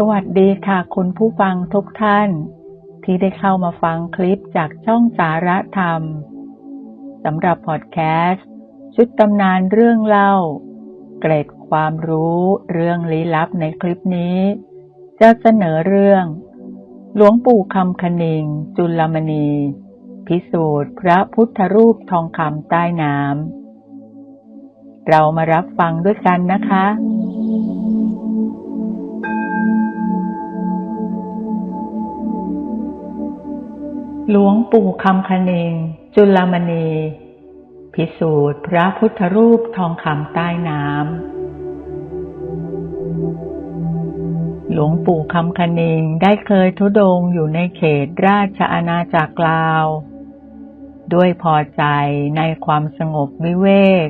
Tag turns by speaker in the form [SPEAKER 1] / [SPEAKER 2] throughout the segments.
[SPEAKER 1] สวัสดีค่ะคุณผู้ฟังทุกท่าน ที่ได้เข้ามาฟังคลิปจากช่องสาระธรรมสำหรับพอดแคสต์ ชุดตำนานเรื่องเล่า เกร็ดความรู้เรื่องลี้ลับในคลิปนี้ จะเสนอเรื่อง หลวงปู่คำคณิง จุลมณี พิสูจน์พระพุทธรูปทองคำใต้น้ำเรามารับฟังด้วยกันนะคะ หลวงปู่คำคณิงจุลมณี พิสูจน์พระพุทธรูปทองคำใต้น้ำ หลวงปู่คำคณิงได้เคยทุดงอยู่ในเขตราชอาณาจักรลาว ด้วยพอใจในความสงบวิเวก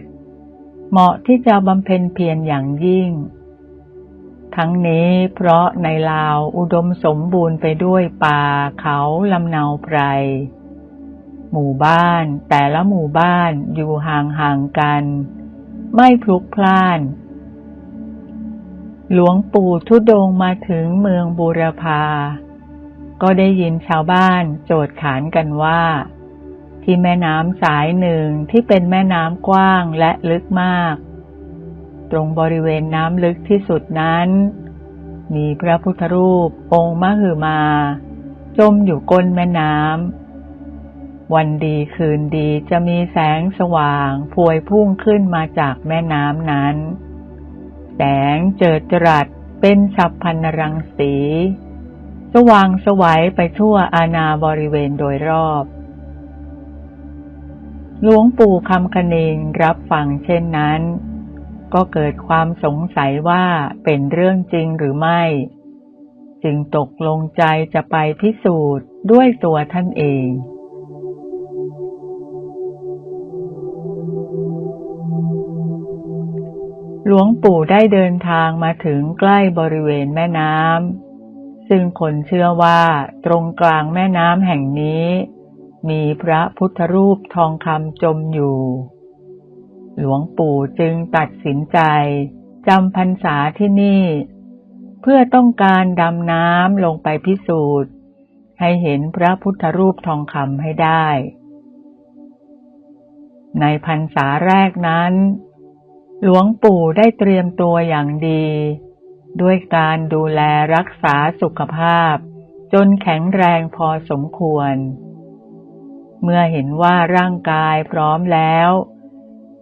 [SPEAKER 1] เหมาะที่จะบำเพ็ญเพียรอย่างยิ่ง ทั้งนี้เพราะในลาวอุดมสมบูรณ์ไปด้วยป่าเขาลำเนาไพร หมู่บ้าน แต่ละหมู่บ้านอยู่ห่างๆกัน ไม่พลุกพล่าน หลวงปู่ทุดงมาถึงเมืองบูรพา ก็ได้ยินชาวบ้านโจทย์ขานกันว่า ที่แม่น้ำสายหนึ่งที่เป็นแม่น้ำกว้างและลึกมาก ตรงบริเวณน้ำลึกที่สุดนั้น มีพระพุทธรูปองค์มหึมา จมอยู่ก้นแม่น้ำ วันดีคืนดีจะมีแสงสว่างพวยพุ่งขึ้นมาจากแม่น้ำนั้น แสงเจิดจรัสเป็นฉับพันรังสี สว่างสวัยไปทั่วอาณาบริเวณโดยรอบหลวงปู่คำคณิงรับฟังเช่นนั้น ก็เกิดความสงสัยว่าเป็นเรื่องจริงหรือไม่ จึงตกลงใจจะไปพิสูจน์ด้วยตัวท่านเองหลวงปู่ได้เดินทางมาถึงใกล้บริเวณแม่น้ำ ซึ่งคนเชื่อว่าตรงกลางแม่น้ำแห่งนี้ มีพระพุทธรูปทองคำจมอยู่ หลวงปู่จึงตัดสินใจจำพรรษาที่นี่ เพื่อต้องการดำน้ำลงไปพิสูจน์ ให้เห็นพระพุทธรูปทองคำให้ได้ ในพรรษาแรกนั้น หลวงปู่ได้เตรียมตัวอย่างดี ด้วยการดูแลรักษาสุขภาพ จนแข็งแรงพอสมควร เมื่อเห็นว่าร่างกายพร้อมแล้ว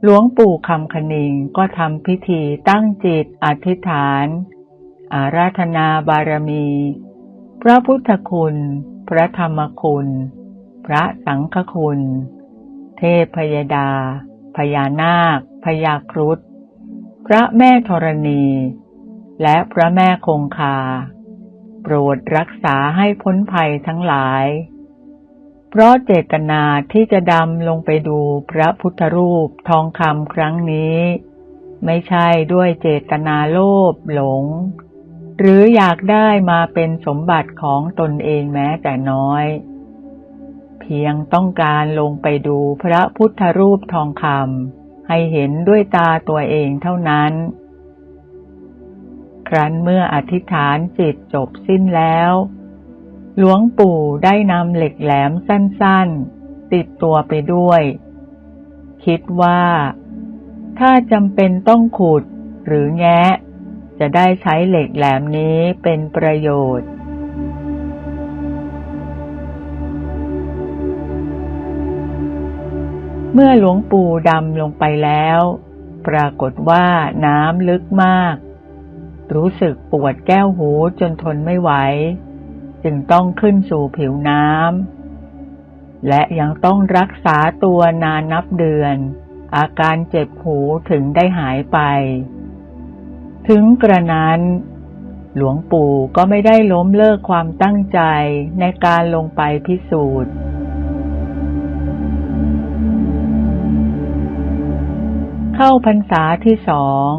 [SPEAKER 1] หลวงปู่คำคณิงก็ทำพิธีตั้งจิตอธิษฐาน อาราธนาบารมี พระพุทธคุณ พระธรรมคุณ พระสังฆคุณ เทพพยดา พญานาค พญาครุฑพระแม่ธรณี และพระแม่คงคา โปรดรักษาให้พ้นภัยทั้งหลาย เพราะเจตนาที่จะดำลงไปดูพระพุทธรูปทองคำครั้งนี้ ไม่ใช่ด้วยเจตนาโลภหลง หรืออยากได้มาเป็นสมบัติของตนเองแม้แต่น้อย เพียงต้องการลงไปดูพระพุทธรูปทองคำให้เห็นด้วยตาตัวเองเท่านั้น ครั้นเมื่ออธิษฐานจิตจบสิ้นแล้ว หลวงปู่ได้นำเหล็กแหลมสั้นๆ ติดตัวไปด้วย คิดว่า ถ้าจำเป็นต้องขุดหรือแงะ จะได้ใช้เหล็กแหลมนี้เป็นประโยชน์เมื่อหลวงปู่ดำลงไปแล้ว ปรากฏว่าน้ำลึกมาก รู้สึกปวดแก้วหูจนทนไม่ไหว จึงต้องขึ้นสู่ผิวน้ำและยังต้องรักษาตัวนานนับเดือน อาการเจ็บหูถึงได้หายไป ถึงกระนั้น หลวงปู่ก็ไม่ได้ล้มเลิกความตั้งใจในการลงไปพิสูจน์เข้าพรรษาที่สอง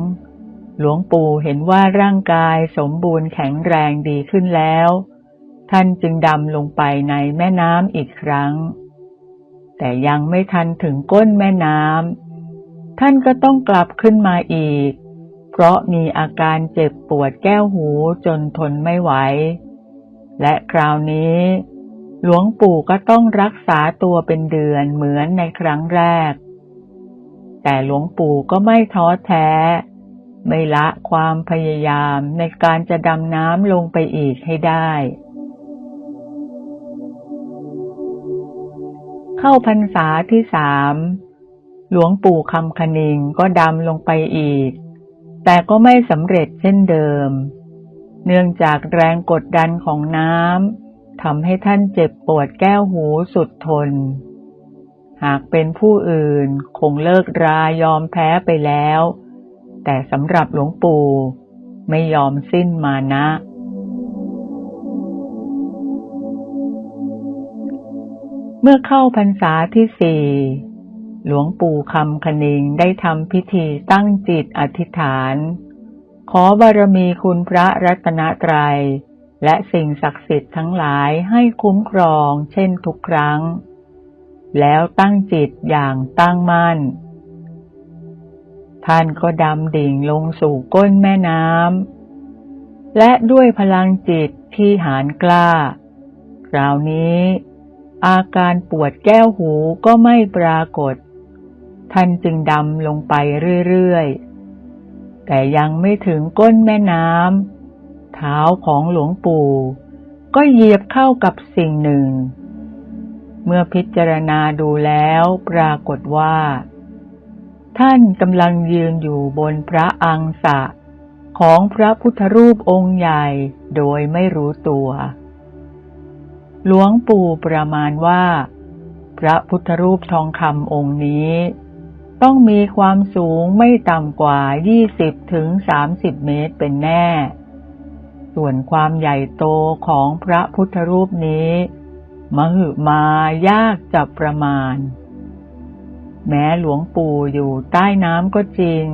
[SPEAKER 1] หลวงปู่เห็นว่าร่างกายสมบูรณ์แข็งแรงดีขึ้นแล้ว ท่านจึงดำลงไปในแม่น้ำอีกครั้ง แต่ยังไม่ทันถึงก้นแม่น้ำท่านก็ต้องกลับขึ้นมาอีก เพราะมีอาการเจ็บปวดแก้วหูจนทนไม่ไหว และคราวนี้ หลวงปู่ก็ต้องรักษาตัวเป็นเดือนเหมือนในครั้งแรก แต่หลวงปู่ก็ไม่ท้อแท้ ไม่ละความพยายามในการจะดำน้ำลงไปอีกให้ได้ เข้าพรรษาที่สามหลวงปู่คำคณิงก็ดำลงไปอีก แต่ก็ไม่สำเร็จเช่นเดิม เนื่องจากแรงกดดันของน้ำทำให้ท่านเจ็บปวดแก้วหูสุดทน หากเป็นผู้อื่นคงเลิกรายอมแพ้ไปแล้ว แต่สำหรับหลวงปู่ไม่ยอมสิ้นมานะ เมื่อเข้าพรรษาที่สี่หลวงปู่คำคณิงได้ทำพิธีตั้งจิตอธิษฐาน ขอบารมีคุณพระรัตนตรัย และสิ่งศักดิ์สิทธิ์ทั้งหลายให้คุ้มครองเช่นทุกครั้ง แล้วตั้งจิตอย่างตั้งมั่น ท่านก็ดำดิ่งลงสู่ก้นแม่น้ำและด้วยพลังจิตที่หานกล้า คราวนี้ อาการปวดแก้วหูก็ไม่ปรากฏ ท่านจึงดำลงไปเรื่อยๆ แต่ยังไม่ถึงก้นแม่น้ำเท้าของหลวงปู่ ก็เหยียบเข้ากับสิ่งหนึ่ง เมื่อพิจารณาดูแล้วปรากฏว่า ท่านกำลังยืนอยู่บนพระอังสะของพระพุทธรูปองค์ใหญ่โดยไม่รู้ตัว หลวงปู่ประมาณว่า พระพุทธรูปทองคำองค์นี้ ต้องมีความสูงไม่ต่ำกว่า 20ถึง30 เมตรเป็นแน่ ส่วนความใหญ่โตของพระพุทธรูปนี้มหึมายากจะประมาณ แม้หลวงปู่อยู่ใต้น้ำก็จริง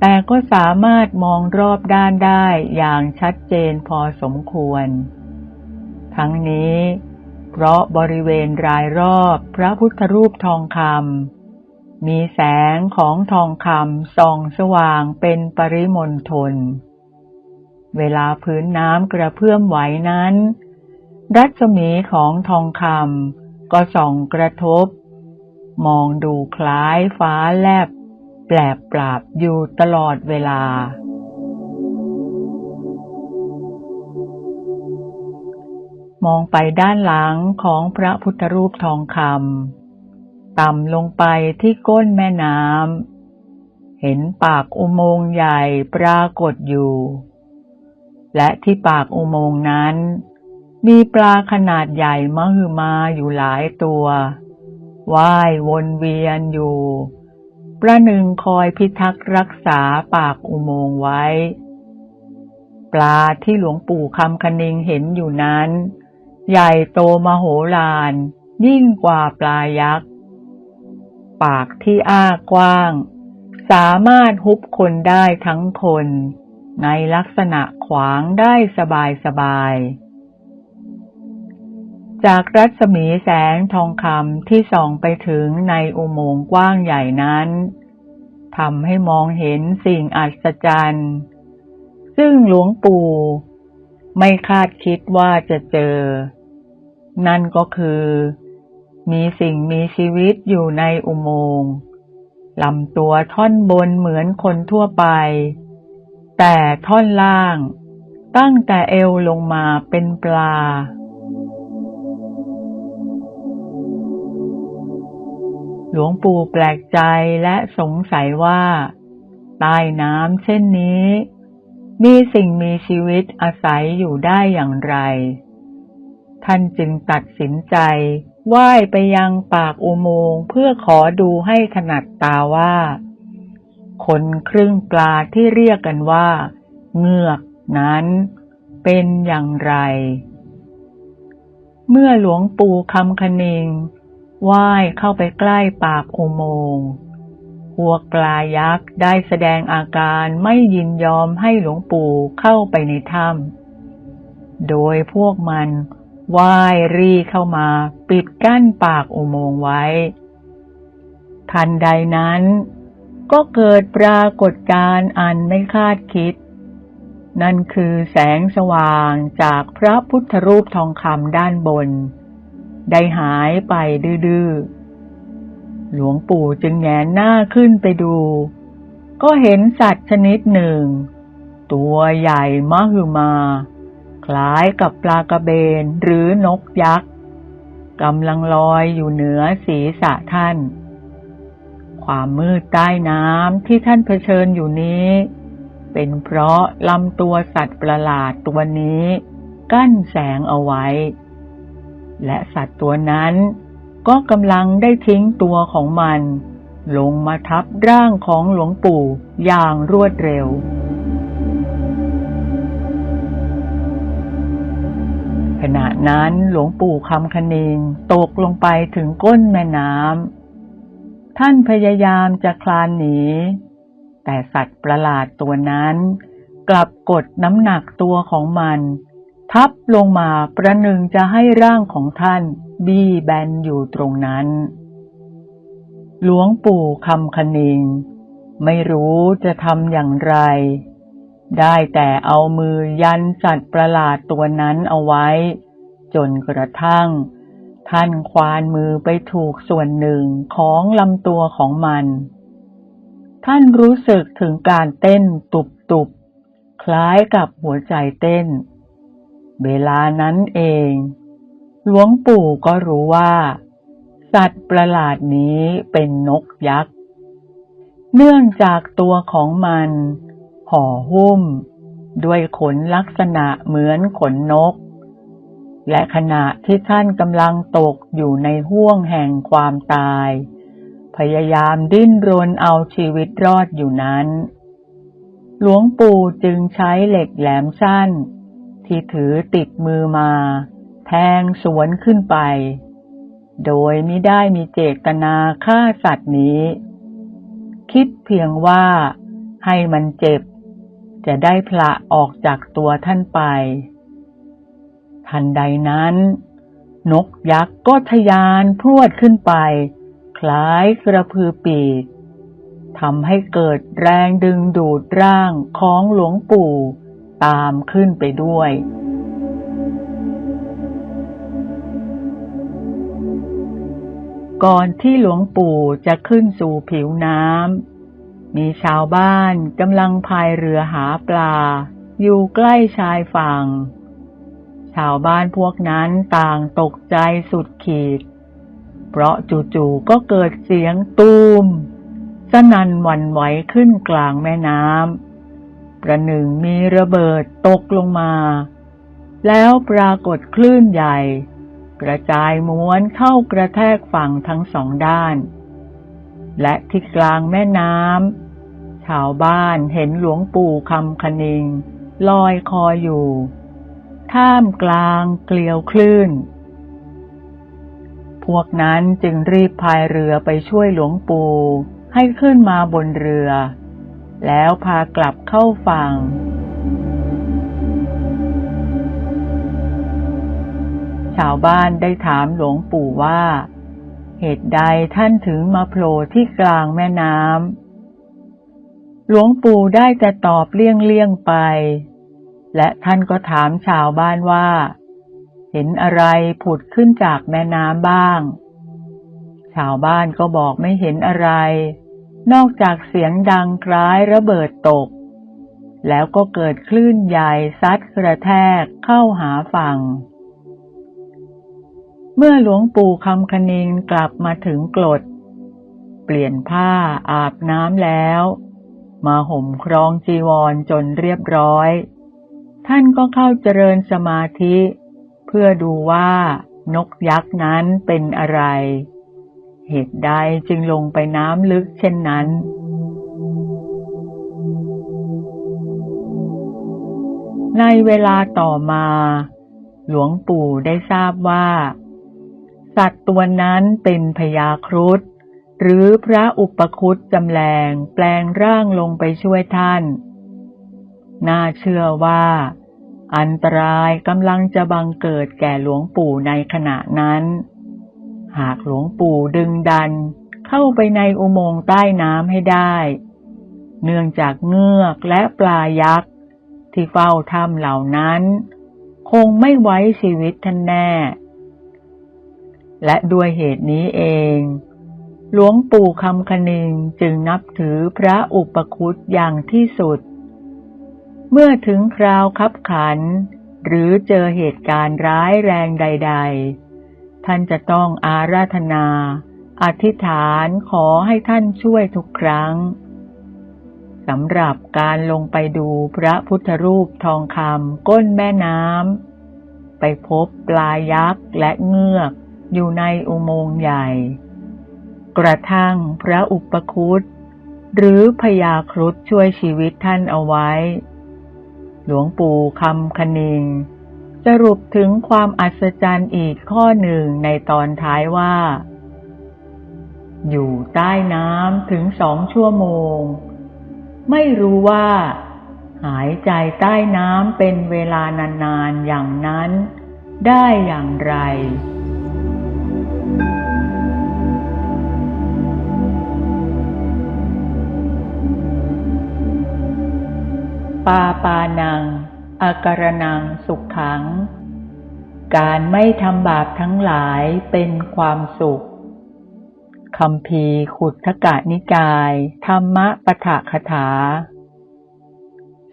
[SPEAKER 1] แต่ก็สามารถมองรอบด้านได้อย่างชัดเจนพอสมควร ทั้งนี้ เพราะบริเวณรายรอบพระพุทธรูปทองคำมีแสงของทองคำส่องสว่างเป็นปริมณฑลเวลาพื้นน้ำกระเพื่อมไหวนั้น รัศมีของทองคำก็ส่องกระทบ มองดูคล้ายฟ้าแลบ แปลบปราบอยู่ตลอดเวลา มองไปด้านหลังของพระพุทธรูปทองคำต่ำลงไปที่ก้นแม่น้ำเห็นปากอุโมงค์ใหญ่ปรากฏอยู่ และที่ปากอุโมงค์นั้น มีปลาขนาดใหญ่มหึมาอยู่หลายตัวว่ายวนเวียนอยู่ ประหนึ่งคอยพิทักษ์รักษาปากอุโมงค์ไว้ ปลาที่หลวงปู่คำคณิงเห็นอยู่นั้น ใหญ่โตมโหฬารยิ่งกว่าปลายักษ์ ปากที่อ้ากว้าง สามารถฮุบคนได้ทั้งคน ในลักษณะขวางได้สบายสบาย จากรัศมีแสงทองคำที่ส่องไปถึงในอุโมงค์กว้างใหญ่นั้นทำให้มองเห็นสิ่งอัศจรรย์ ซึ่งหลวงปู่ไม่คาดคิดว่าจะเจอ นั่นก็คือ มีสิ่งมีชีวิตอยู่ในอุโมงค์ลำตัวท่อนบนเหมือนคนทั่วไป แต่ท่อนล่าง ตั้งแต่เอวลงมาเป็นปลา หลวงปู่แปลกใจและสงสัยว่า ใต้น้ำเช่นนี้ มีสิ่งมีชีวิตอาศัยอยู่ได้อย่างไร ท่านจึงตัดสินใจว่ายไปยังปากอุโมงค์เพื่อขอดูให้ถนัดตาว่า คนครึ่งปลาที่เรียกกันว่า เงือกนั้นเป็นอย่างไร เมื่อหลวงปู่คำคณิงว่ายเข้าไปใกล้ปากอุโมงค์พวกปลายักษ์ได้แสดงอาการไม่ยินยอมให้หลวงปู่เข้าไปในถ้ำโดยพวกมัน ว่ายรีเข้ามาปิดกั้นปากอุโมงค์ไว้ ทันใดนั้น ก็เกิดปรากฏการณ์อันไม่คาดคิด นั่นคือแสงสว่างจากพระพุทธรูปทองคำด้านบน ได้หายไปดื้อหลวงปู่จึงแงนหน้าขึ้นไปดู ก็เห็นสัตว์ชนิดหนึ่ง ตัวใหญ่มหึมา คล้ายกับปลากระเบนหรือนกยักษ์กำลังลอยอยู่เหนือศีรษะท่าน ความมืดใต้น้ำที่ท่านเผชิญอยู่นี้ เป็นเพราะลำตัวสัตว์ประหลาดตัวนี้ กั้นแสงเอาไว้ และสัตว์ตัวนั้นก็กำลังได้ทิ้งตัวของมัน ลงมาทับร่างของหลวงปู่อย่างรวดเร็ว ขณะนั้นหลวงปู่คำคณิงตกลงไปถึงก้นแม่น้ำ ท่านพยายามจะคลานหนี แต่สัตว์ประหลาดตัวนั้น กลับกดน้ำหนักตัวของมัน ทับลงมาประหนึ่งจะให้ร่างของท่านบี้แบนอยู่ตรงนั้น หลวงปู่คำคณิงไม่รู้จะทำอย่างไร ได้แต่เอามือยันสัตว์ประหลาดตัวนั้นเอาไว้ จนกระทั่ง ท่านควานมือไปถูกส่วนหนึ่งของลำตัวของมัน ท่านรู้สึกถึงการเต้นตุบๆคล้ายกับหัวใจเต้น เวลานั้นเอง หลวงปู่ก็รู้ว่า สัตว์ประหลาดนี้เป็นนกยักษ์ เนื่องจากตัวของมัน ห่อหุ้ม ด้วยขนลักษณะเหมือนขนนก และขณะที่ท่านกำลังตกอยู่ในห้วงแห่งความตาย พยายามดิ้นรนเอาชีวิตรอดอยู่นั้น หลวงปู่จึงใช้เหล็กแหลมสั้น ที่ถือติดมือมา แทงสวนขึ้นไป โดยไม่ได้มีเจตนาฆ่าสัตว์นี้คิดเพียงว่าให้มันเจ็บ จะได้พละออกจากตัวท่านไป ทันใดนั้น นกยักษ์ก็ทะยานพรวดขึ้นไป คล้ายกระพือปีกทำให้เกิดแรงดึงดูดร่างของหลวงปู่ตามขึ้นไปด้วย ก่อนที่หลวงปู่จะขึ้นสู่ผิวน้ำ มีชาวบ้านกำลังพายเรือหาปลา อยู่ใกล้ชายฝั่ง ชาวบ้านพวกนั้นต่างตกใจสุดขีด เพราะจู่ๆก็เกิดเสียงตูมสนั่นหวั่นไหวขึ้นกลางแม่น้ำประหนึ่งมีระเบิดตกลงมา แล้วปรากฏคลื่นใหญ่ กระจายม้วนเข้ากระแทกฝั่งทั้งสองด้าน และที่กลางแม่น้ำ ชาวบ้านเห็นหลวงปู่คำคณิง ลอยคออยู่ ท่ามกลางเกลียวคลื่น พวกนั้นจึงรีบพายเรือไปช่วยหลวงปู่ให้ขึ้นมาบนเรือ แล้วพากลับเข้าฝั่งชาวบ้านได้ถามหลวงปู่ว่า เหตุใดท่านถึงมาโผล่ที่กลางแม่น้ำ หลวงปู่ได้แต่ตอบเลี่ยงๆไป และท่านก็ถามชาวบ้านว่า เห็นอะไรผุดขึ้นจากแม่น้ำบ้าง ชาวบ้านก็บอกไม่เห็นอะไร นอกจากเสียงดังคล้ายระเบิดตก แล้วก็เกิดคลื่นใหญ่ซัดกระแทกเข้าหาฝั่ง เมื่อหลวงปู่คำคณิงกลับมาถึงกรดเปลี่ยนผ้าอาบน้ำแล้ว มาห่มครองจีวรจนเรียบร้อย ท่านก็เข้าเจริญสมาธิ เพื่อดูว่านกยักษ์นั้นเป็นอะไร เหตุใดจึงลงไปน้ำลึกเช่นนั้น ในเวลาต่อมา หลวงปู่ได้ทราบว่า สัตว์ตัวนั้นเป็นพญาครุฑ หรือพระอุปคุตจำแรงแปลงร่างลงไปช่วยท่าน น่าเชื่อว่า อันตรายกำลังจะบังเกิดแก่หลวงปู่ในขณะนั้น หากหลวงปู่ดึงดันเข้าไปในอุโมงค์ใต้น้ำให้ได้ เนื่องจากเงือกและปลายักษ์ ที่เฝ้าถ้ำเหล่านั้น คงไม่ไว้ชีวิตท่านแน่ และด้วยเหตุนี้เอง หลวงปู่คำคณิงจึงนับถือพระอุปคุตอย่างที่สุด เมื่อถึงคราวคับขัน หรือเจอเหตุการณ์ร้ายแรงใด ๆ ท่านจะต้องอาราธนา อธิษฐานขอให้ท่านช่วยทุกครั้งสำหรับการลงไปดูพระพุทธรูปทองคำก้นแม่น้ำไปพบปลายักษ์และเงือกอยู่ในอุโมงค์ใหญ่ กระทั่งพระอุปคุตหรือพญาครุฑช่วยชีวิตท่านเอาไว้ หลวงปู่คำคณิง สรุปถึงความอัศจรรย์อีกข้อหนึ่งในตอนท้ายว่า อยู่ใต้น้ำถึงสองชั่วโมง ไม่รู้ว่า หายใจใต้น้ำเป็นเวลานานๆอย่างนั้น ได้อย่างไร ปาปานังอาการนังสุขขัง การไม่ทำบาปทั้งหลายเป็นความสุขคำพีขุทกะนิกาย ธรรมะปฐคถา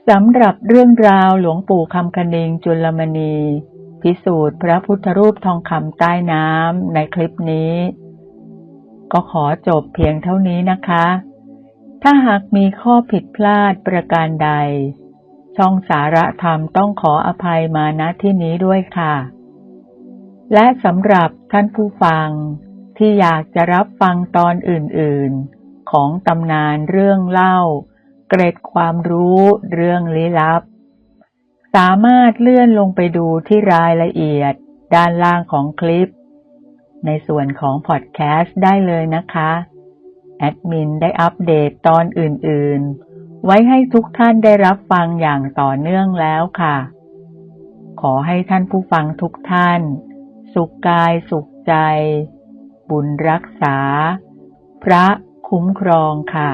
[SPEAKER 1] สำหรับเรื่องราวหลวงปู่คำคณิงจุลมณี พิสูจน์พระพุทธรูปทองคำใต้น้ำในคลิปนี้ ก็ขอจบเพียงเท่านี้นะคะ ถ้าหากมีข้อผิดพลาดประการใด ช่องสาระธรรมต้องขออภัยมาณที่นี้ด้วยค่ะ และสำหรับท่านผู้ฟังที่อยากจะรับฟังตอนอื่นๆ ของตำนานเรื่องเล่า เกร็ดความรู้เรื่องลี้ลับ สามารถเลื่อนลงไปดูที่รายละเอียดด้านล่างของคลิป ในส่วนของพอดแคสต์ได้เลยนะคะ แอดมินได้อัปเดตตอนอื่นๆ ไว้ให้ทุกท่านได้รับฟังอย่างต่อเนื่องแล้วค่ะ ขอให้ท่านผู้ฟังทุกท่าน สุขกายสุขใจ บุญรักษา พระคุ้มครองค่ะ